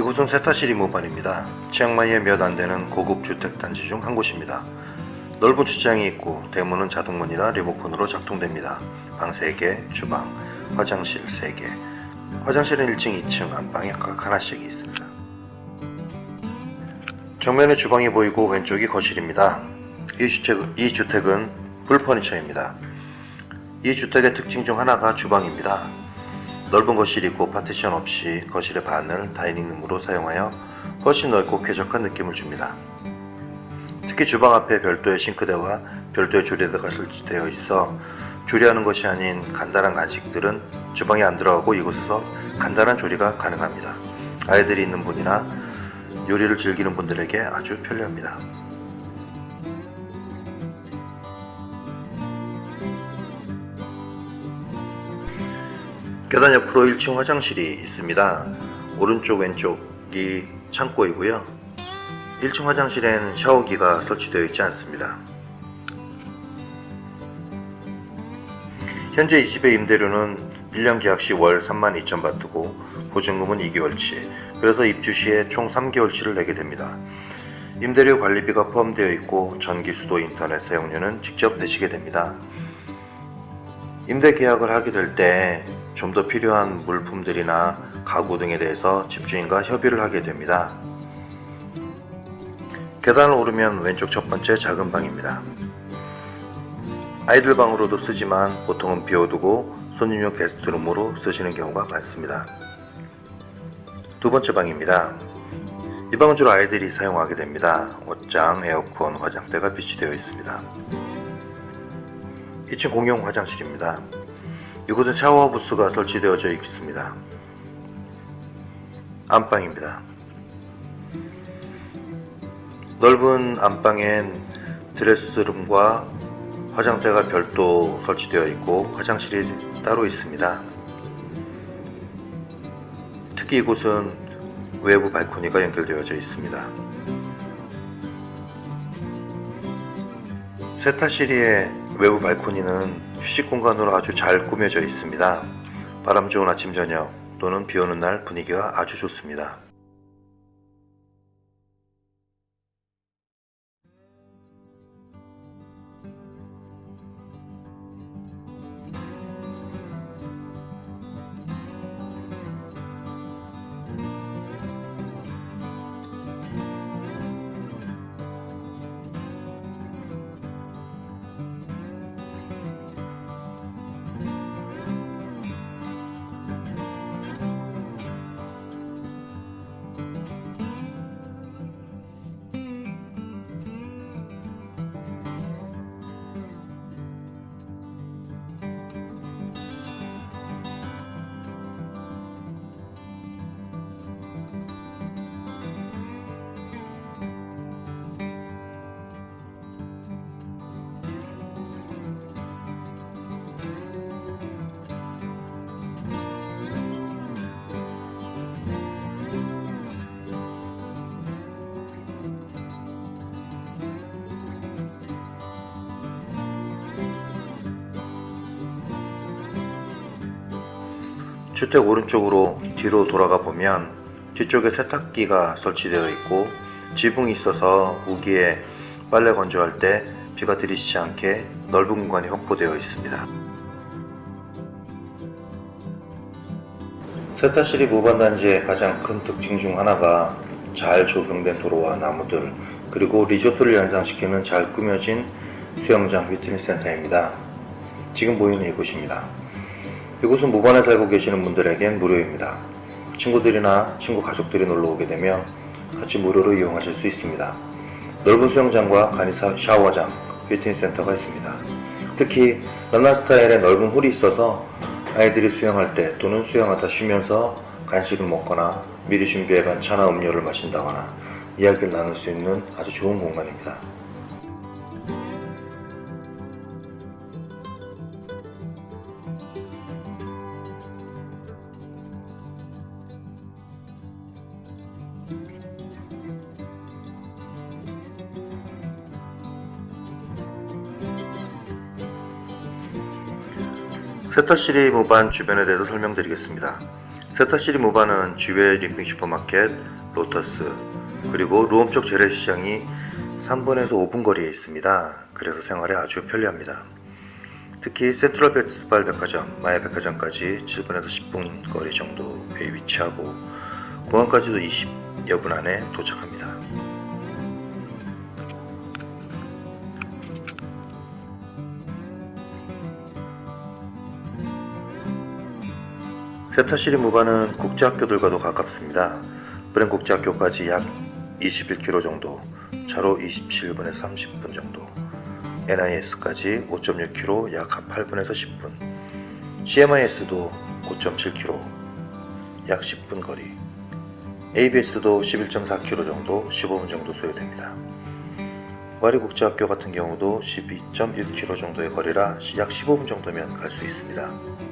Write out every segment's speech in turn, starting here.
이곳은 세타시리 모반입니다. 치앙마이에 몇안 되는 고급 주택 단지 중 한 곳입니다. 넓은 주차장이 있고 대문은 자동문이나 리모컨으로 작동됩니다. 방 3개, 주방, 화장실 3개. 화장실은 1층, 2층, 안방에 각 하나씩 있습니다. 정면에 주방이 보이고 왼쪽이 거실입니다. 이, 주택, 이 주택은 풀퍼니처입니다. 이 주택의 특징 중 하나가 주방입니다. 넓은 거실이 있고 파티션 없이 거실의 반을 다이닝룸으로 사용하여 훨씬 넓고 쾌적한 느낌을 줍니다. 특히 주방 앞에 별도의 싱크대와 별도의 조리대가 설치되어 있어 조리하는 것이 아닌 간단한 간식들은 주방에 안 들어가고 이곳에서 간단한 조리가 가능합니다. 아이들이 있는 분이나 요리를 즐기는 분들에게 아주 편리합니다. 계단 옆으로 1층 화장실이 있습니다. 오른쪽 왼쪽이 창고이고요. 1층 화장실엔 샤워기가 설치되어 있지 않습니다. 현재 이 집의 임대료는 1년 계약 시 월 32,000바트고 보증금은 2개월치, 그래서 입주 시에 총 3개월치를 내게 됩니다. 임대료 관리비가 포함되어 있고 전기, 수도, 인터넷 사용료는 직접 내시게 됩니다. 임대 계약을 하게 될 때 좀 더 필요한 물품들이나 가구 등에 대해서 집주인과 협의를 하게 됩니다. 계단을 오르면 왼쪽 첫 번째 작은 방입니다. 아이들 방으로도 쓰지만 보통은 비워두고 손님용 게스트룸으로 쓰시는 경우가 많습니다. 두 번째 방입니다. 이 방은 주로 아이들이 사용하게 됩니다. 옷장, 에어컨, 화장대가 비치되어 있습니다. 2층 공용 화장실입니다. 이곳은 샤워 부스가 설치되어져 있습니다. 안방입니다. 넓은 안방엔 드레스룸과 화장대가 별도 설치되어 있고 화장실이 따로 있습니다. 특히 이곳은 외부 발코니가 연결되어져 있습니다. 세타시리의 외부 발코니는 휴식 공간으로 아주 잘 꾸며져 있습니다. 바람 좋은 아침 저녁 또는 비 오는 날 분위기가 아주 좋습니다. 주택 오른쪽으로 뒤로 돌아가 보면 뒤쪽에 세탁기가 설치되어 있고 지붕이 있어서 우기에 빨래 건조할 때 비가 들이치지 않게 넓은 공간이 확보되어 있습니다. 세타시리 무반단지의 가장 큰 특징 중 하나가 잘 조경된 도로와 나무들 그리고 리조트를 연상시키는 잘 꾸며진 수영장 피트니스 센터입니다. 지금 보이는 이곳입니다. 이곳은 무반에 살고 계시는 분들에겐 무료입니다. 친구들이나 친구 가족들이 놀러 오게 되면 같이 무료로 이용하실 수 있습니다. 넓은 수영장과 간이사 샤워장, 피트니스 센터가 있습니다. 특히 런나 스타일의 넓은 홀이 있어서 아이들이 수영할 때 또는 수영하다 쉬면서 간식을 먹거나 미리 준비해간 차나 음료를 마신다거나 이야기를 나눌 수 있는 아주 좋은 공간입니다. 세타시리 모반 주변에 대해서 설명드리겠습니다. 세타시리 모바는 주변 림핑 슈퍼마켓, 로터스, 그리고 루엄 쪽 재래시장이 3분에서 5분 거리에 있습니다. 그래서 생활에 아주 편리합니다. 특히 센트럴 페스티벌 백화점, 마야 백화점까지 7분에서 10분 거리 정도에 위치하고 공항까지도 20여 분 안에 도착합니다. 세타시리 무바는 국제학교들과도 가깝습니다. 브랜 국제학교까지 약 21km 정도, 차로 27분에서 30분 정도, NIS까지 5.6km 약한 8분에서 10분, CMIS도 5.7km 약 10분 거리, ABS도 11.4km 정도 15분 정도 소요됩니다. 와리 국제학교 같은 경우도 12.1km 정도의 거리라 약 15분 정도면 갈 수 있습니다.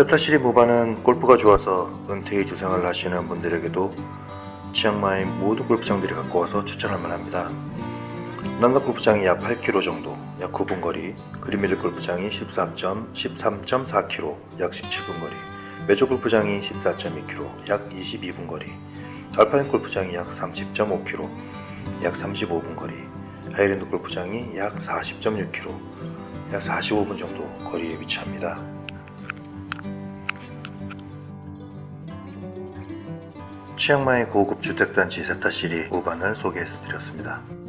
세타시리 모바는 골프가 좋아서 은퇴 이주 생활을 하시는 분들에게도 치앙마이 모든 골프장들이 가까워서 추천할 만합니다. 난다 골프장이 약 8km 정도, 약 9분 거리, 그린밀리 골프장이 14. 13.4km, 약 17분 거리, 메조 골프장이 14.2km, 약 22분 거리, 알파인 골프장이 약 30.5km, 약 35분 거리, 하이랜드 골프장이 약 40.6km, 약 45분 정도 거리에 위치합니다. 치앙마이 고급 주택단지 세타시리 우반을 소개해드렸습니다.